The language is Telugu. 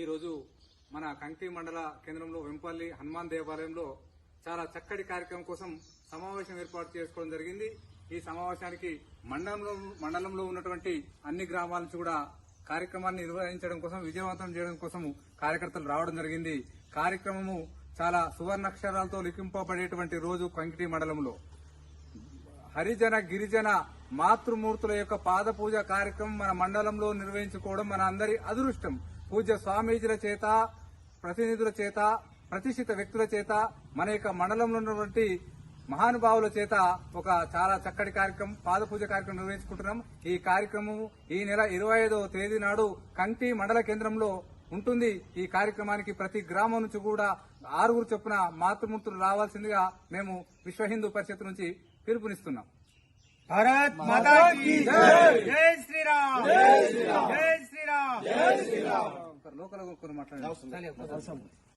ఈరోజు మన కంకి మండల కేంద్రంలో వెంపల్లి హనుమాన్ దేవాలయంలో చాలా చక్కటి కార్యక్రమం కోసం సమావేశం ఏర్పాటు చేసుకోవడం జరిగింది. ఈ సమావేశానికి మండలంలో మండలంలో ఉన్నటువంటి అన్ని గ్రామాల నుంచి కూడా కార్యక్రమాన్ని నిర్వహించడం కోసం విజయవంతం చేయడం కోసం కార్యకర్తలు రావడం జరిగింది. కార్యక్రమము చాలా సువర్ణాక్షరాలతో లిఖింపబడేటువంటి రోజు కంకిటి మండలంలో. హరిజన గిరిజన మాతృమూర్తుల యొక్క పాద పూజ కార్యక్రమం మన మండలంలో నిర్వహించుకోవడం మన అందరి అదృష్టం. పూజ్య స్వామీజీల చేత ప్రతినిధుల చేత ప్రతిష్ఠిత వ్యక్తుల చేత మన యొక్క మండలంలో ఉన్నటువంటి మహానుభావుల చేత ఒక చాలా చక్కటి కార్యక్రమం పాద పూజ కార్యక్రమం నిర్వహించుకుంటున్నాం. ఈ కార్యక్రమం ఈ నెల ఇరవై ఐదవ తేదీ నాడు కంటి మండల కేంద్రంలో ఉంటుంది. ఈ కార్యక్రమానికి ప్రతి గ్రామం నుంచి కూడా ఆరుగురు చొప్పున మాతృమూర్తులు రావాల్సిందిగా మేము విశ్వ హిందూ పరిషత్ నుంచి పిలుపునిస్తున్నాం. భారత్ మాతా కీ జై! జై శ్రీరామ్! జై శ్రీరామ్ లోకల్ మాట్లాడండి.